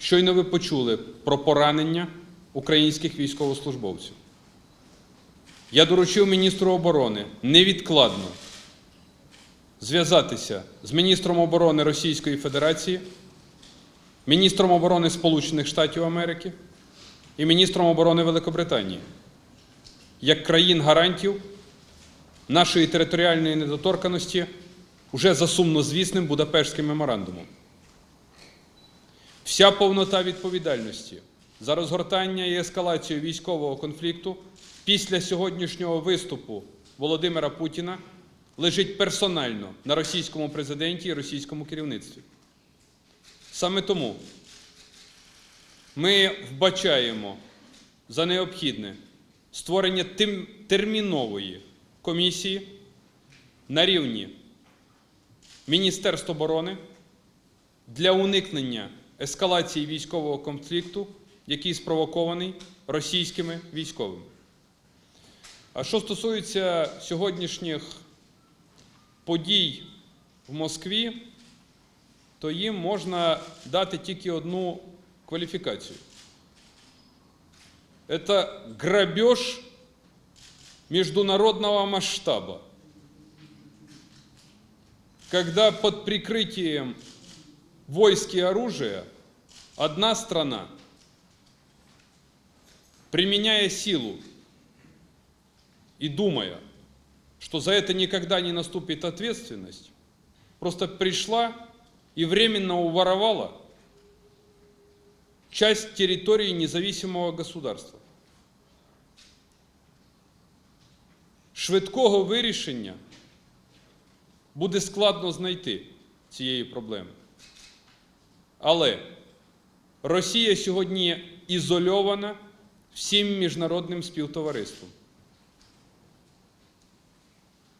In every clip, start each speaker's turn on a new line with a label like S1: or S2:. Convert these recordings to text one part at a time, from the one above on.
S1: Щойно ви почули про поранення українських військовослужбовців. Я доручив міністру оборони невідкладно зв'язатися з міністром оборони Російської Федерації, міністром оборони Сполучених Штатів Америки і міністром оборони Великобританії як країн гарантів нашої територіальної недоторканості уже за сумнозвісним Будапештським меморандумом. Вся повнота відповідальності за розгортання і ескалацію військового конфлікту після сьогоднішнього виступу Володимира Путіна лежить персонально на російському президенті і російському керівництві. Саме тому ми вбачаємо за необхідне створення термінової комісії на рівні Міністерства оборони для уникнення ескалації військового конфлікту, який спровокований російськими військовими. А що стосується сьогоднішніх подій в Москві, то їм можна дати тільки одну кваліфікацію. Это грабеж международного масштаба, когда под прикрытием войск и оружия одна страна, применяя силу и думая, что за это никогда не наступит ответственность, просто пришла и временно уворовала часть территории независимого государства. Швидкого вирішення буде складно знайти цієї проблеми. Але Росія сьогодні ізольована всім міжнародним співтовариством.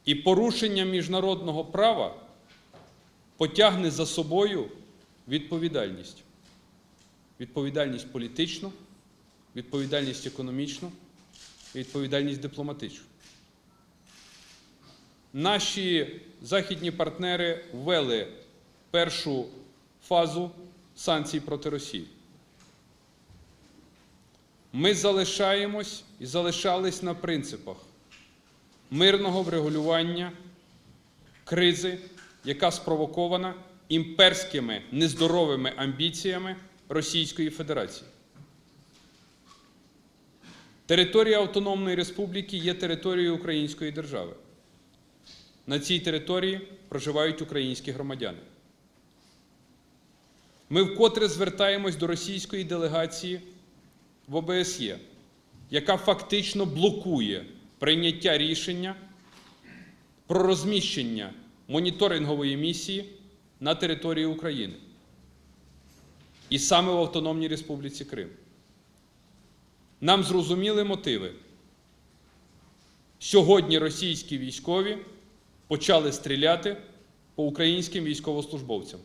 S1: І порушення міжнародного права потягне за собою відповідальність. Відповідальність політичну, відповідальність економічну, відповідальність дипломатичну. Наші західні партнери ввели першу фазу санкцій проти Росії. Ми залишаємось і залишались на принципах мирного врегулювання кризи, яка спровокована імперськими нездоровими амбіціями Російської Федерації. Територія Автономної Республіки є територією Української держави. На цій території проживають українські громадяни. Ми вкотре звертаємось до російської делегації в ОБСЄ, яка фактично блокує прийняття рішення про розміщення моніторингової місії на території України і саме в Автономній Республіці Крим. Нам зрозуміли мотиви. Сьогодні російські військові почали стріляти по українським військовослужбовцям.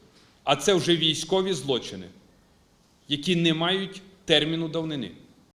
S1: А це вже військові злочини, які не мають терміну давнини.